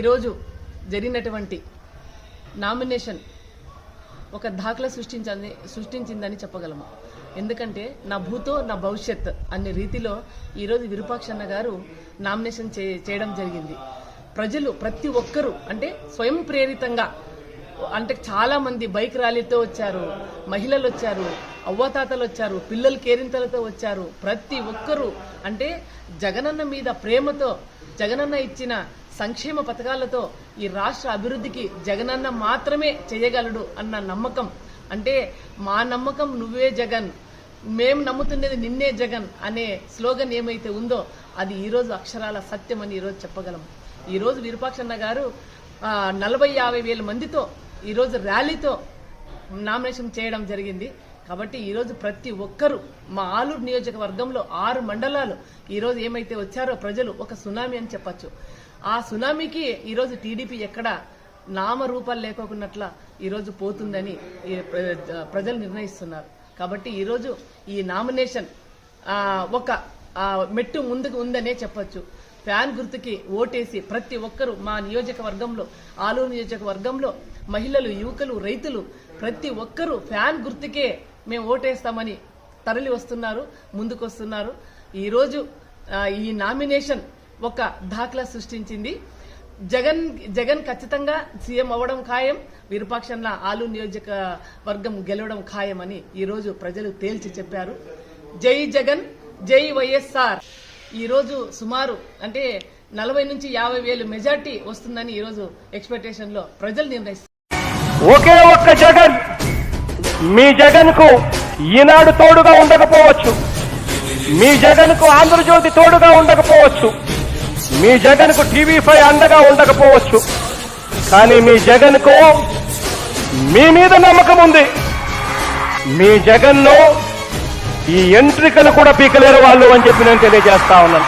ఈరోజు జరిగినటువంటి నామినేషన్ ఒక దాఖలా సృష్టించింది సృష్టించిందని చెప్పగలము. ఎందుకంటే నా భూతో నా భవిష్యత్ అనే రీతిలో ఈరోజు విరూపాక్షన్న గారు నామినేషన్ చే చేయడం జరిగింది. ప్రజలు ప్రతి ఒక్కరూ అంటే స్వయం ప్రేరితంగా అంటే చాలామంది బైక్ ర్యాలీతో వచ్చారు మహిళలు వచ్చారు అవ్వాతాతలు వచ్చారు పిల్లలు కేరింతలతో వచ్చారు. ప్రతి ఒక్కరూ అంటే జగనన్న మీద ప్రేమతో జగనన్న ఇచ్చిన సంక్షేమ పథకాలతో ఈ రాష్ట్ర అభివృద్ధికి జగనన్న మాత్రమే చేయగలడు అన్న నమ్మకం. అంటే మా నమ్మకం నువ్వే జగన్. మేము నమ్ముతున్నది నిన్నే జగన్ అనే స్లోగన్ ఏమైతే ఉందో అది ఈరోజు అక్షరాల సత్యం అని ఈరోజు చెప్పగలం. ఈరోజు విరూపాక్షన్న గారు నలభై యాభై వేల మందితో ఈరోజు ర్యాలీతో నామినేషన్ చేయడం జరిగింది. కాబట్టి ఈరోజు ప్రతి ఒక్కరూ మా ఆలూరు నియోజకవర్గంలో ఆరు మండలాలు ఈరోజు ఏమైతే వచ్చారో ప్రజలు ఒక సునామీ అని చెప్పొచ్చు. ఆ సునామీకి ఈరోజు టీడీపీ ఎక్కడ నామరూపాలు లేకోకున్నట్ల ఈరోజు పోతుందని ఈ ప్రజలు నిర్ణయిస్తున్నారు. కాబట్టి ఈరోజు ఈ నామినేషన్ ఒక మెట్టు ముందుకు ఉందనే చెప్పొచ్చు. ఫ్యాన్ గుర్తుకి ఓటేసి ప్రతి ఒక్కరూ మా నియోజకవర్గంలో ఆలూరు నియోజకవర్గంలో మహిళలు యువకులు రైతులు ప్రతి ఒక్కరూ ఫ్యాన్ గుర్తుకే మేము ఓటేస్తామని తరలి వస్తున్నారు ముందుకు వస్తున్నారు ఈరోజు ఈ నామినేషన్ ఒక దాఖలా సృష్టించింది. జగన్ జగన్ ఖచ్చితంగా సీఎం అవ్వడం ఖాయం విరూపాక్షన్న ఆలు నియోజకవర్గం గెలవడం ఖాయం అని ఈరోజు ప్రజలు తేల్చి చెప్పారు. జై జగన్ జై వైఎస్ఆర్. ఈరోజు సుమారు అంటే నలభై నుంచి యాభై వేలు మెజార్టీ వస్తుందని ఈరోజు ఎక్స్పెక్టేషన్లో ప్రజలు నిర్ణయిస్తారు. ఒకే ఒక్క జగన్ మీ జగన్కు ఈనాడు తోడుగా ఉండకపోవచ్చు. మీ జగన్కు ఆంధ్రజ్యోతి తోడుగా ఉండకపోవచ్చు. మీ జగన్కు టీవీ ఫైవ్ అండగా ఉండకపోవచ్చు. కానీ మీ జగన్కు మీ మీద నమ్మకం ఉంది. మీ జగన్ ఈ ఎంట్రికలు కూడా పీకలేరు వాళ్ళు అని చెప్పి నేను తెలియజేస్తా ఉన్నాను.